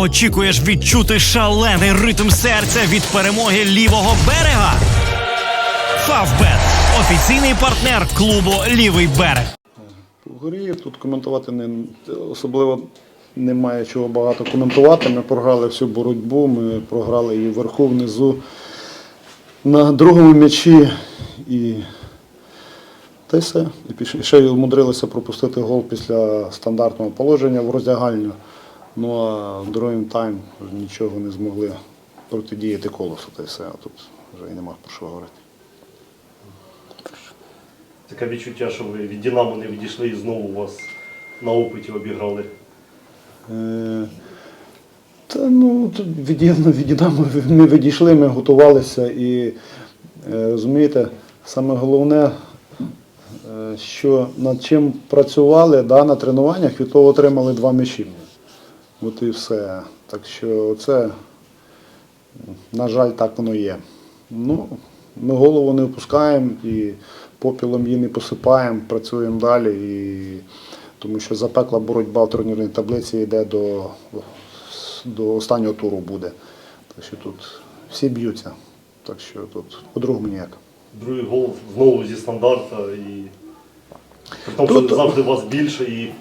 Очікуєш відчути шалений ритм серця від перемоги лівого берега? Фавбет офіційний партнер клубу Лівий берег. Вгорі тут коментувати не особливо немає чого багато коментувати. Ми програли всю боротьбу, ми програли і вверху, внизу. На другому м'ячі і та й все. І ще й умудрилися пропустити гол після стандартного положення в роздягальню. Ну а в другий тайм нічого не змогли протидіяти колосу, та й все. А тут вже і нема про що говорити. Таке відчуття, що ви від Динамо не відійшли і знову вас на опиті обіграли. Е, Та ну від, Дінамо- від Динамо ми відійшли, ми готувалися і е, розумієте, саме головне, е, що над чим працювали да, на тренуваннях, від того отримали два м'ячі. От і все. Так що це, на жаль, так воно є. Ну, ми голову не опускаємо і попілом її не посипаємо, працюємо далі. І, тому що запекла боротьба в турнірній таблиці йде до, до останнього туру буде. Так що тут всі б'ються. Так що тут по-другому ніяк. Другий гол знову зі стандарта і при тому, Тут- що завжди вас більше і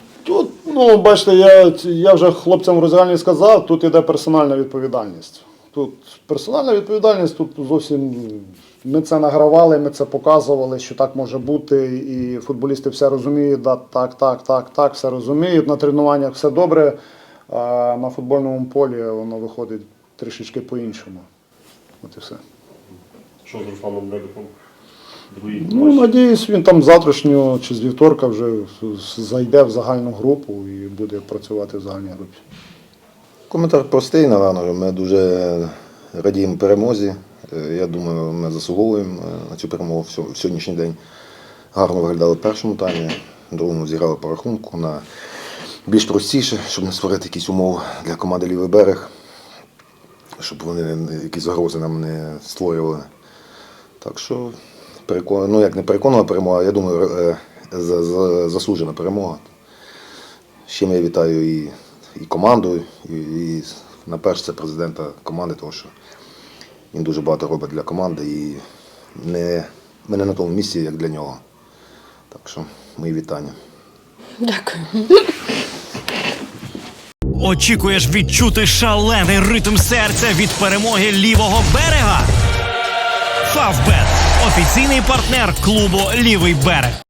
ну, бачите, я, я вже хлопцям в роздягальні сказав, тут іде персональна відповідальність. Тут персональна відповідальність, тут зовсім ми це награвали, ми це показували, що так може бути, і футболісти все розуміють, да, так, так, так, так, все розуміють. На тренуваннях все добре, а на футбольному полі воно виходить трішечки по-іншому. От і все. що з Русланом Дебиком. Другий Ну, надіюсь, він там з завтрашнього чи з вівторка вже зайде в загальну групу і буде працювати в загальній групі. Коментар простий, напевно. Ми дуже радіємо перемозі. Е, Я думаю, ми заслуговуємо е, на цю перемогу в сьогоднішній день. Гарно виглядали в першому таймі, в другому зіграли по рахунку на більш простіше, щоб не створити якісь умови для команди Лівий берег, щоб вони якісь загрози нам не створювали. Так що, перекон... ну як не переконана перемога, я думаю, е, за- за- заслужена перемога. З чим я вітаю і, і команду, і, і наперше це президента команди, тому що він дуже багато робить для команди і не, ми не на тому місці, як для нього. Так що мої вітання. Дякую. Очікуєш відчути шалений ритм серця від перемоги лівого берега? Фавбет офіційний партнер клубу Лівий берег.